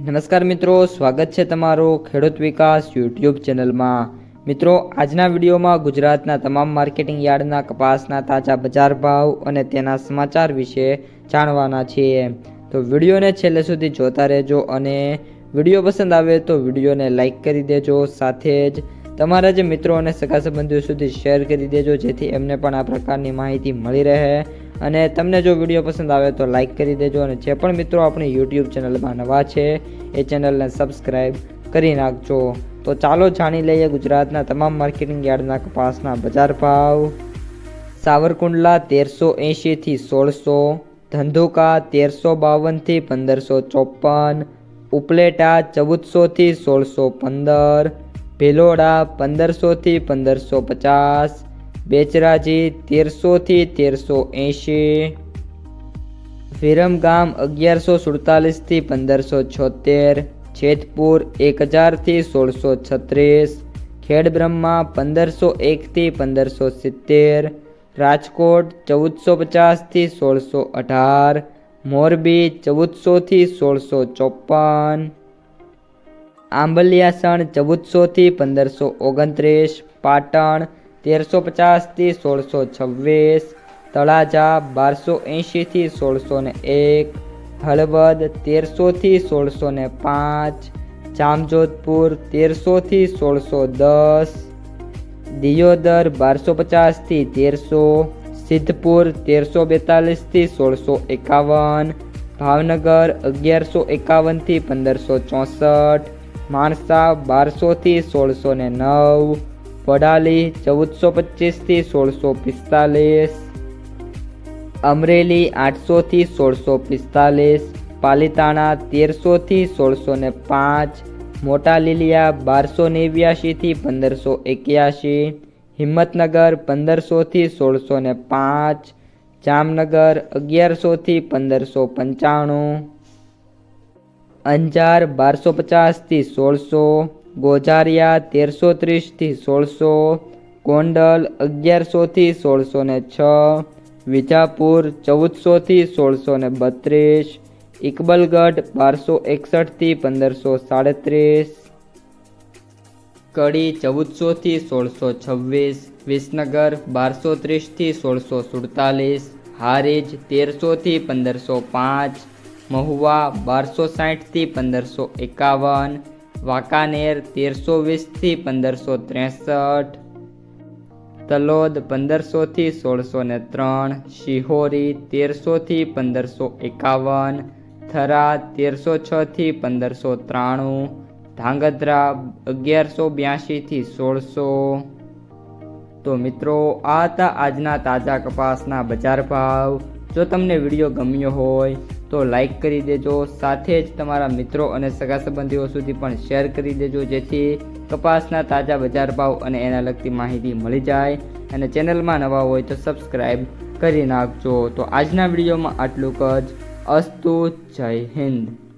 નમસ્કાર મિત્રો, સ્વાગત છે તમારું ખેડૂત વિકાસ યુટ્યુબ ચેનલમાં. મિત્રો, આજના વિડીયોમાં ગુજરાતના તમામ માર્કેટિંગ યાર્ડના કપાસના તાજા બજાર ભાવ અને તેના સમાચાર વિશે જાણવાના છીએ. તો વિડીયોને છેલ્લે સુધી જોતા રહેજો અને વીડિયો પસંદ આવે તો વિડીયોને લાઇક કરી દેજો, સાથે જ તમારા જે મિત્રો અને સગા સંબંધીઓ સુધી શેર કરી દેજો, જેથી એમને પણ આ પ્રકારની માહિતી મળી રહે. અને તમને જો વીડિયો પસંદ આવે તો લાઈક કરી દેજો અને જે પણ મિત્રો આપણી યુટ્યુબ ચેનલમાં નવા છે, એ ચેનલને સબસ્ક્રાઈબ કરી નાખજો. તો ચાલો જાણી લઈએ ગુજરાતના તમામ માર્કેટિંગ યાર્ડના કપાસના બજાર ભાવ. સાવરકુંડલા તેરસો એંશીથી સોળસો, ધંધુકા તેરસો બાવનથી પંદરસો ચોપન ઉપલેટા ચૌદસોથી સોળસો પંદર, ભિલોડા પંદરસોથી પંદરસો પચાસ બેચરાજી તેરસોથી તેરસો એંશી. વિરમગામ અગિયારસો સુડતાલીસથી પંદરસો છોતેર. છેતપુર એક હજારથી સોળસો છત્રીસ. ખેડબ્રહ્મા પંદરસો એકથી પંદરસો સિત્તેર. રાજકોટ ચૌદસો પચાસથી સોળસો અઢાર. મોરબી ચૌદસોથી સોળસો ચોપન આંબલિયાસણ ચૌદસોથી પંદરસો ઓગણત્રીસ. પાટણ તેરસો પચાસથી સોળસો છવ્વીસ તળાજા બારસો એંશીથી સોળસો ને એક હળવદ તેરસોથી સોળસો ને પાંચ જામજોધપુર તેરસોથી સોળસો દસ દિયોદર બારસો પચાસથી તેરસો, સિદ્ધપુર તેરસો બેતાલીસથી સોળસો એકાવન ભાવનગર અગિયારસો એકાવનથી પંદરસો ચોસઠ, માણસા બારસોથી સોળસો ને નવ વડાલી ચૌદસો પચીસથી સોળસો પિસ્તાલીસ. અમરેલી આઠસોથી સોળસો પિસ્તાલીસ. પાલીતાણા તેરસોથી સોળસો ને પાંચ. મોટા લીલિયા બારસો નેવ્યાશીથી પંદરસો એક્યાશી. હિંમતનગર પંદરસોથી સોળસો ને પાંચ. જામનગર અગિયારસોથી પંદરસો પંચાણું. અંજાર બારસો પચાસથી સોળસો. ગોઝારિયા તેરસો ત્રીસથી સોળસો, ગોંડલ અગિયારસોથી સોળસો ને છ, વિજાપુર ચૌદસોથી સોળસો ને બત્રીસ, ઇકબલગઢ બારસો એકસઠથી પંદરસો સાડત્રીસ, કડી ચૌદસોથી સોળસો છવ્વીસ, વિસનગર બારસો ત્રીસથી સોળસો સુડતાલીસ, હારીજ તેરસોથી પંદરસો પાંચ, મહુવા બારસો સાઠથી પંદરસો એકાવન વાંકાનેર તેરસો વીસથી પંદરસો ત્રેસઠ, તલોદ પંદરસોથી સોળસો ને ત્રણ, શિહોરી તેરસોથી પંદરસો એકાવન, થરા તેરસો છથી પંદરસો ત્રાણું, ધાંગધ્રા અગિયારસો બ્યાસીથી સોળસો. તો મિત્રો, આ હતા આજના તાજા કપાસના બજાર ભાવ. જો તમને વીડિયો ગમ્યો હોય તો લાઈક કરી દેજો, સાથે જ તમારા મિત્રો અને સગા સંબંધીઓ સુધી પણ શેર કરી દેજો, જેથી કપાસના તાજા બજાર ભાવ અને એના લગતી માહિતી મળી જાય. અને ચેનલમાં નવા હોય તો સબસ્ક્રાઈબ કરી નાખજો. તો આજના વિડીયોમાં આટલું જ. અસ્તુ જય હિન્દ.